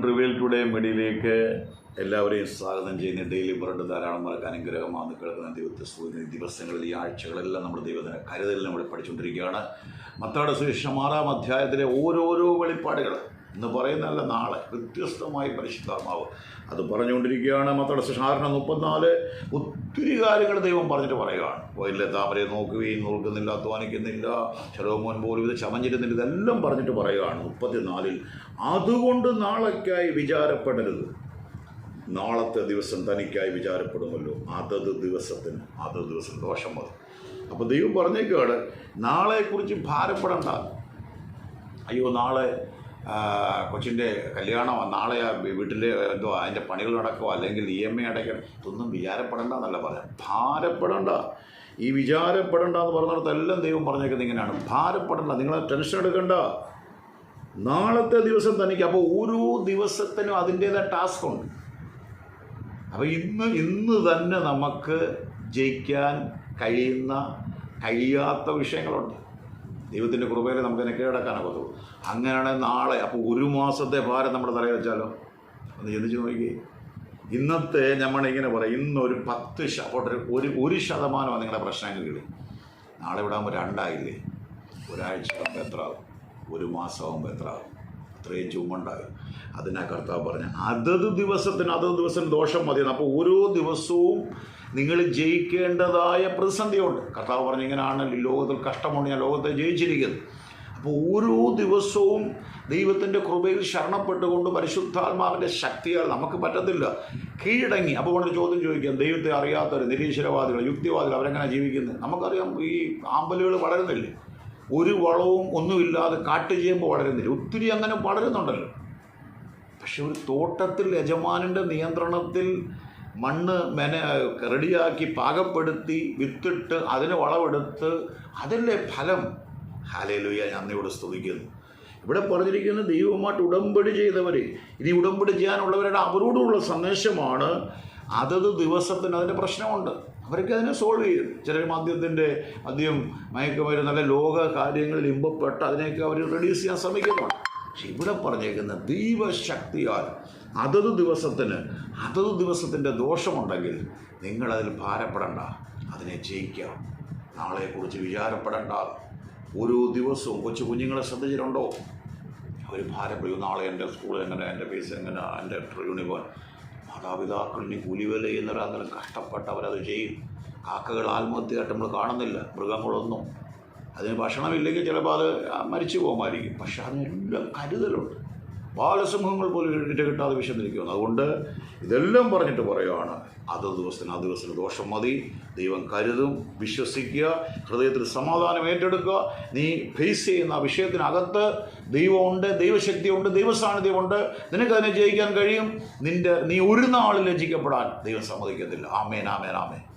Reveal today മീഡിയയിലേക്ക് എല്ലാവരെയും സ്വാഗതം ചെയ്യുന്ന. ഡെയിലി ബ്രെഡ് ധാരാളം മറക്കാൻ അനുഗ്രഹമാണ് കിടക്കുന്ന ദൈവത്തെ ദിവസങ്ങളിൽ ഈ ആഴ്ചകളെല്ലാം നമ്മുടെ ദൈവത്തിന് കരുതലിനെ നമ്മൾ പഠിച്ചുകൊണ്ടിരിക്കുകയാണ്. മത്താട് സുവിശേഷം ആറാം അധ്യായത്തിലെ ഓരോരോ വെളിപ്പാടുകൾ എന്ന് പറയുന്നതല്ല നാളെ വ്യത്യസ്തമായി പരിശുദ്ധാത്മാവ് അത് പറഞ്ഞുകൊണ്ടിരിക്കുകയാണ്. മത്തടസ് ആറിന് മുപ്പത്തിനാല് ഒത്തിരി കാര്യങ്ങൾ ദൈവം പറഞ്ഞിട്ട് പറയുകയാണ്. വയലിലെ താമരയെ നോക്കുകയും നോക്കുന്നില്ല അധ്വാനിക്കുന്നില്ല ശലോമോൻ പോലും ഇത് ചമഞ്ഞിരുന്നില്ല ഇതെല്ലാം പറഞ്ഞിട്ട് പറയുകയാണ് മുപ്പത്തിനാലിൽ. അതുകൊണ്ട് നാളേക്കായി വിചാരപ്പെടരുത്. നാളത്തെ ദിവസം തനിക്കായി വിചാരപ്പെടുമല്ലോ. അതത് ദിവസത്തിന് അതത് ദിവസം ദോഷം മതി അപ്പോൾ ദൈവം പറഞ്ഞേക്കാണ് നാളെക്കുറിച്ച് ഭാരപ്പെടണ്ട. അയ്യോ നാളെ കൊച്ചിന്റെ കല്യാണമോ നാളെ ആ വീട്ടിലെ എന്തോ അതിന്റെ പണികൾ നടക്കുമോ അല്ലെങ്കിൽ ഇ എം ഐ അടയ്ക്കണം? ഇതൊന്നും വിചാരപ്പെടണ്ട എന്നല്ല പറയാം. ഭാരപ്പെടേണ്ട. ഈ വിചാരപ്പെടേണ്ട എന്ന് പറഞ്ഞിടത്ത് എല്ലാം ദൈവം പറഞ്ഞേക്കുന്നത് ഇങ്ങനെയാണ്. ഭാരപ്പെടേണ്ട. നിങ്ങൾ ടെൻഷൻ എടുക്കണ്ട. നാളത്തെ ദിവസം തനിക്ക് അപ്പോൾ ഓരോ ദിവസത്തിനും അതിന്റേതായ ടാസ്ക് ഉണ്ട്. അപ്പോൾ ഇന്ന് ഇന്ന് തന്നെ നമുക്ക് ജയിക്കാൻ കഴിയുന്ന കഴിയാത്ത വിഷയങ്ങളുണ്ട്. ദൈവത്തിന്റെ കൃപയിൽ നമുക്ക് അതിനെ കീഴടക്കാനൊക്കത്തുള്ളൂ അങ്ങനെയാണെങ്കിൽ നാളെ അപ്പോൾ ഒരു മാസത്തെ ഭാരം നമ്മുടെ തലയിൽ വെച്ചാലോ? ഒന്ന് ചിന്തിച്ച് നോക്കി ഇന്നത്തെ നമ്മൾ ഇങ്ങനെ പറയും ഇന്നൊരു പത്ത് ഒരു ഒരു ശതമാനമാണ് നിങ്ങളുടെ പ്രശ്നങ്ങൾ കിട്ടും. നാളെ ഇവിടെ ആകുമ്പോൾ രണ്ടായില്ലേ? ഒരാഴ്ച ആകുമ്പോൾ എത്ര ആകും ഒരു മാസമാകുമ്പോൾ എത്ര ആകും അത്രയും ചുമണ്ടാകും അതിനാ കർത്താവ് പറഞ്ഞ അതത് ദിവസത്തിന് അതത് ദിവസം ദോഷം മതിയെന്ന്. അപ്പോൾ ഓരോ ദിവസവും നിങ്ങൾ ജയിക്കേണ്ടതായ പ്രതിസന്ധിയുണ്ട്. കർത്താവ് പറഞ്ഞു ഇങ്ങനെയാണല്ലോ ലോകത്തിൽ കഷ്ടമുണ്ട് ഞാൻ ലോകത്തെ ജയിച്ചിരിക്കുന്നത് അപ്പോൾ ഓരോ ദിവസവും ദൈവത്തിന്റെ കൃപയിൽ ശരണപ്പെട്ടുകൊണ്ട് പരിശുദ്ധാത്മാവിന്റെ ശക്തികൾ നമുക്ക് പറ്റത്തില്ല. കീഴടങ്ങി. അപ്പോൾ കൊണ്ട് ചോദ്യം ചോദിക്കാം ദൈവത്തെ അറിയാത്തവർ നിരീശ്വരവാദികൾ യുക്തിവാദികൾ അവരെങ്ങനെ ജീവിക്കുന്നത് നമുക്കറിയാം ഈ ആമ്പലുകൾ വളരുന്നില്ലേ? ഒരു വളവും ഒന്നുമില്ലാതെ ചെയ്യുമ്പോൾ വളരുന്നില്ല? ഒത്തിരി അങ്ങനെ വളരുന്നുണ്ടല്ലോ. പക്ഷെ ഒരു തോട്ടത്തിൽ യജമാനന്റെ നിയന്ത്രണത്തിൽ മണ്ണ് മെന റെഡിയാക്കി പാകപ്പെടുത്തി വിത്തിട്ട് അതിന് വളമെടുത്ത് അതിന്റെ ഫലം ഹാലേലുയ ഞാൻ ഇവിടെ സ്തുതിക്കുന്നു. ഇവിടെ പറഞ്ഞിരിക്കുന്ന ദൈവവുമായിട്ട് ഉടമ്പടി ചെയ്തവർ ഇനി ഉടമ്പടി ചെയ്യാനുള്ളവരുടെ അവരോടുള്ള സന്ദേശമാണ് അതത് ദിവസത്തിന് അതിന്റെ പ്രശ്നമുണ്ട്. അവരൊക്കെ അതിനെ സോൾവ് ചെയ്യും. ചിലർ മദ്യത്തിന്റെ മദ്യം മയക്കുമരുന്ന് നല്ല ലോക കാര്യങ്ങളിൽ ഇമ്പപ്പെട്ട് അതിനെയൊക്കെ അവർ റെഡ്യൂസ് ചെയ്യാൻ ശ്രമിക്കുന്നുണ്ട്. പക്ഷെ ഇവിടെ പറഞ്ഞേക്കുന്ന ദൈവശക്തിയാൽ അതത് ദിവസത്തിന് അതത് ദിവസത്തിന്റെ ദോഷമുണ്ടെങ്കിൽ നിങ്ങളതിൽ ഭാരപ്പെടണ്ട. അതിനെ ജയിക്കാം. നാളെക്കുറിച്ച് വിചാരപ്പെടണ്ട. ഓരോ ദിവസവും കൊച്ചു കുഞ്ഞുങ്ങളെ ശ്രദ്ധിച്ചിട്ടുണ്ടോ? അവർ ഭാരപ്പെടും. നാളെ എന്റെ സ്കൂൾ എങ്ങനെ എന്റെ ഫീസ് എങ്ങനെ എന്റെ യൂണിഫോം മാതാപിതാക്കൾ ഇനി കൂലിവേല ചെയ്യുന്നവരങ്ങനെ കഷ്ടപ്പെട്ട് അവരത് ചെയ്യും. കാക്കകൾ ആത്മഹത്യയായിട്ട് നമ്മൾ കാണുന്നില്ല. മൃഗങ്ങളൊന്നും. അതിന് ഭക്ഷണമില്ലെങ്കിൽ ചിലപ്പോൾ അത് മരിച്ചു പോകുമായിരിക്കും. പക്ഷെ അതിനെല്ലാം കരുതലുണ്ട്. ബാലസിംഹങ്ങൾ പോലും ഇട്ട് കിട്ടാതെ വിശന്നിരിക്കുന്നു. അതുകൊണ്ട് ഇതെല്ലാം പറഞ്ഞിട്ട് പറയുവാണ് അത് ദിവസത്തിന് ആ ദിവസത്തിന് ദോഷം മതി. ദൈവം കരുതും വിശ്വസിക്കുക ഹൃദയത്തിൽ സമാധാനം ഏറ്റെടുക്കുക. നീ ഫേസ് ചെയ്യുന്ന ആ വിഷയത്തിനകത്ത് ദൈവമുണ്ട് ദൈവശക്തിയുണ്ട് ദൈവസാന്നിധ്യമുണ്ട്. നിനക്ക് അതിനെ ജയിക്കാൻ കഴിയും. നിന്റെ നീ ഒരു നാളിൽ രചിക്കപ്പെടാൻ ദൈവം സമ്മതിക്കത്തില്ല. ആമേൻ ആമേൻ ആമേൻ.